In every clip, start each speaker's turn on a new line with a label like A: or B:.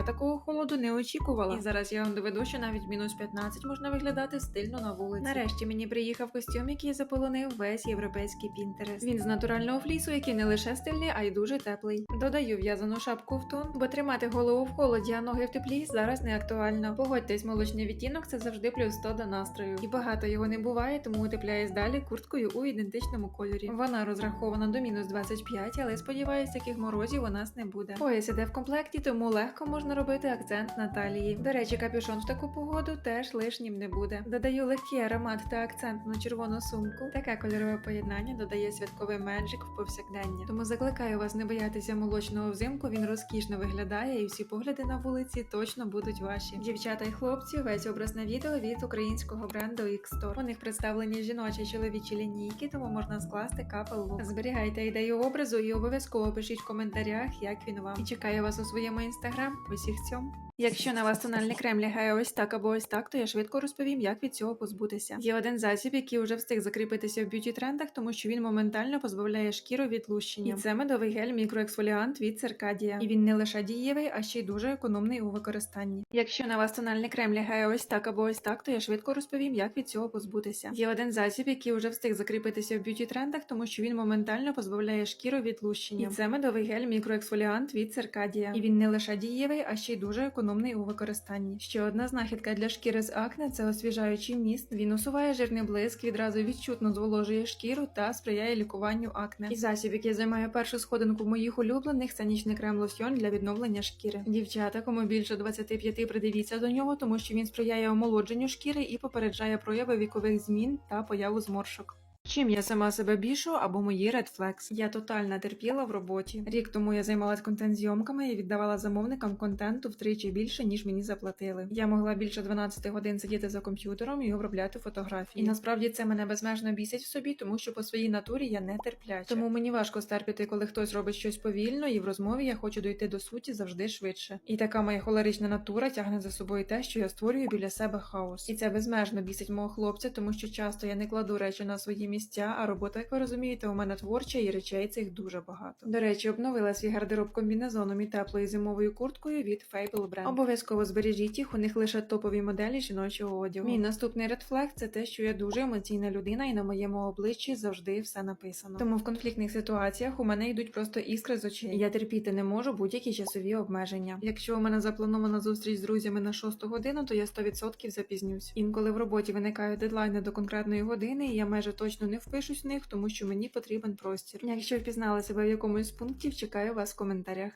A: я такого холоду не очікувала. І зараз я вам доведу, що навіть мінус 15 можна виглядати стильно на вулиці. Нарешті мені приїхав костюм, який заполонив весь європейський пінтерест. Він з натурального флісу, який не лише стильний, а й дуже теплий. Додаю в'язану шапку в тон, бо тримати голову в холоді, а ноги в теплі зараз не актуально. Погодьтесь, молочний відтінок це завжди плюс 100 до настрою. І багато його не буває, тому утепляюсь далі курткою у ідентичному кольорі. Вона розрахована до мінус 25, але сподіваюся, таких морозів у нас не буде. Пояс іде в комплекті, тому легко можна робити акцент на талії. До речі, капюшон в таку погоду теж лишнім не буде. Додаю легкий аромат та акцент на червону сумку. Таке кольорове поєднання додає святковий меджик в повсякдення. Тому закликаю вас не боятися молочного взимку. Він розкішно виглядає, і всі погляди на вулиці точно будуть ваші. Дівчата і хлопці, весь образ на відео від українського бренду X-Store. У них представлені жіночі чоловічі лінійки, тому можна скласти капел лук. Зберігайте ідею образу і обов'язково пишіть в коментарях, як він вам. І чекаю вас у своєму інстаграм. Усіх цьом. Якщо на вас тональний крем лягає ось так або ось так, то я швидко розповім, як від цього позбутися. Є один засіб, який вже встиг закріпитися в б'юті трендах, тому що він моментально позбавляє шкіру від лущення. І це медовий гель мікроексфоліант від Циркадія. І він не лише дієвий, а ще й дуже економний у використанні. Якщо на вас тональний крем лягає ось так або ось так, то я швидко розповім, як від цього позбутися. Є один засіб, який вже встиг закріпитися в б'юті трендах, тому що він моментально позбавляє шкіру від лущення. І це медовий гель мікроексфоліант від Циркадія. І він не лише дієвий, а ще й дуже економний у використанні. Ще одна знахідка для шкіри з акне це освіжаючий міст. Він усуває жирний блиск, відразу відчутно зволожує шкіру та сприяє лікуванню акне. І засіб, який займає першу сходинку моїх улюблених, це нічний крем лосьйон для відновлення шкіри. Дівчата, кому більше 25, придивіться до нього, тому що він сприяє омолодженню шкіри і попереджає прояви вікових змін та появу зморшок. Чим я сама себе бішу або мої Flags? Я тотально терпіла в роботі. Рік тому я займалась контент-зйомками і віддавала замовникам контенту втричі більше, ніж мені заплатили. Я могла більше 12 годин сидіти за комп'ютером і обробляти фотографії. І насправді це мене безмежно бісить в собі, тому що по своїй натурі я не терпляча. Тому мені важко стерпіти, коли хтось робить щось повільно, і в розмові я хочу дойти до суті завжди швидше. І така моя холерична натура тягне за собою те, що я створюю біля себе хаос. І це безмежно бісить мого хлопця, тому що часто я не кладу речі на свої місця, а робота, як ви розумієте, у мене творча і речей цих дуже багато. До речі, обновила свій гардероб комбінезоном і теплою зимовою курткою від Fable Brand. Обов'язково збережіть їх, у них лише топові моделі жіночого одягу. Мій наступний редфлег це те, що я дуже емоційна людина, і на моєму обличчі завжди все написано. Тому в конфліктних ситуаціях у мене йдуть просто іскри з очей. Я терпіти не можу будь-які часові обмеження. Якщо у мене запланована зустріч з друзями на 6 годину, то я 100% запізнюсь. Інколи в роботі виникають дедлайни до конкретної години, і я майже точно не впишусь в них, тому що мені потрібен простір. Якщо впізнали себе в якомусь з пунктів, чекаю вас в коментарях.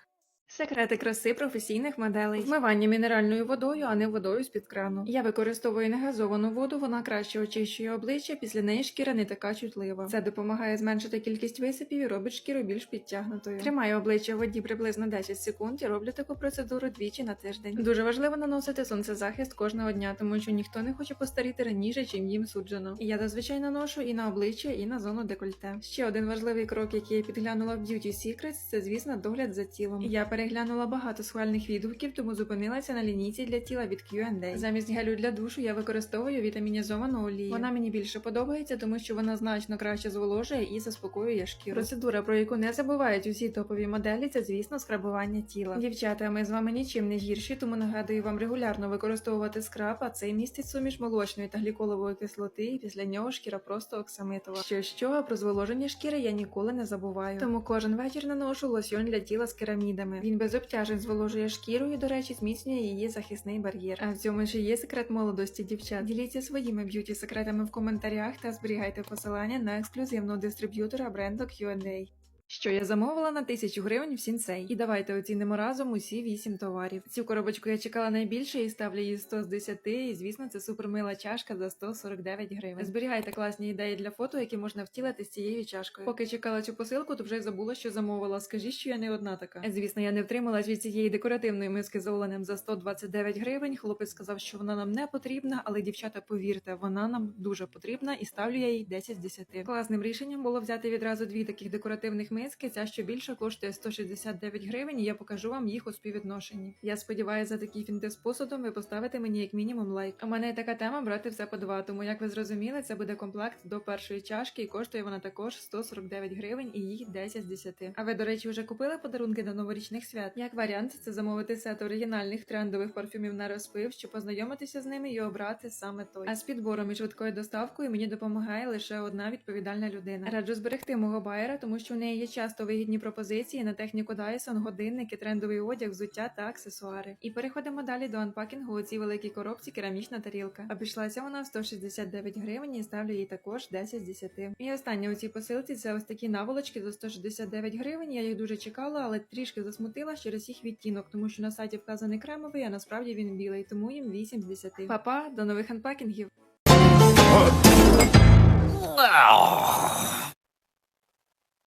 A: Секрети краси професійних моделей. Вмивання мінеральною водою, а не водою з-під крану. Я використовую негазовану воду, вона краще очищує обличчя, після неї шкіра не така чутлива. Це допомагає зменшити кількість висипів і робить шкіру більш підтягнутою. Тримаю обличчя в воді приблизно 10 секунд і роблю таку процедуру двічі на тиждень. Дуже важливо наносити сонцезахист кожного дня, тому що ніхто не хоче постаріти раніше, чим їм суджено. Я зазвичай наношу і на обличчя, і на зону декольте. Ще один важливий крок, який я підглянула в Beauty Secrets, це звісно догляд за тілом. Я переглянула багато схвальних відгуків, тому зупинилася на лінійці для тіла від Q&A. Замість гелю для душу я використовую вітамінізовану олію. Вона мені більше подобається, тому що вона значно краще зволожує і заспокоює шкіру. Процедура, про яку не забувають усі топові моделі, це звісно скрабування тіла. Дівчата, ми з вами нічим не гірші, тому нагадую вам регулярно використовувати скраб, а цей містить суміш молочної та гліколової кислоти, і після нього шкіра просто оксамитова. Що що, а про зволоження шкіри я ніколи не забуваю. Тому кожен вечір наношу лосьон для тіла з керамідами. Він без обтяжень зволожує шкіру і, до речі, зміцнює її захисний бар'єр. А в цьому ж є секрет молодості дівчат. Діліться своїми б'юті секретами в коментарях та зберігайте посилання на ексклюзивного дистриб'ютора бренду Q&A. Що я замовила на тисячу гривень в сінцей. І давайте оцінимо разом усі вісім товарів. Цю коробочку я чекала найбільше і ставлю її 100 з 10, і звісно, це супермила чашка за 149 гривень. Зберігайте класні ідеї для фото, які можна втілити з цією чашкою. Поки чекала цю посилку, то вже забула, що замовила. Скажіть, що я не одна така. Звісно, я не втрималась від цієї декоративної миски з оленем за 129 гривень. Хлопець сказав, що вона нам не потрібна, але дівчата, повірте, вона нам дуже потрібна і ставлю я їй 10 з 10. Класним рішенням було взяти відразу дві таких декоративних миски. Ця що більше коштує 169 гривень, і я покажу вам їх у співвідношенні. Я сподіваюся, за такі фінти з посудом ви поставите мені як мінімум лайк. У мене є така тема брати все по два. Тому як ви зрозуміли, це буде комплект до першої чашки, і коштує вона також 149 гривень і їх 10 з 10. А ви, до речі, вже купили подарунки до новорічних свят? Як варіант, це замовити сет оригінальних трендових парфюмів на розпив, щоб познайомитися з ними і обрати саме той. А з підбором і швидкою доставкою мені допомагає лише одна відповідальна людина. Раджу зберегти мого байера, тому що в неї є часто вигідні пропозиції на техніку Dyson, годинники, трендовий одяг, взуття та аксесуари. І переходимо далі до анпакінгу у цій великій коробці керамічна тарілка. Обійшлася вона в 169 гривень і ставлю її також 10 з 10. І останнє у цій посилці це ось такі наволочки за 169 гривень. Я їх дуже чекала, але трішки засмутила через їх відтінок, тому що на сайті вказаний кремовий, а насправді він білий, тому їм 8 з 10. Па-па, до нових анпакінгів!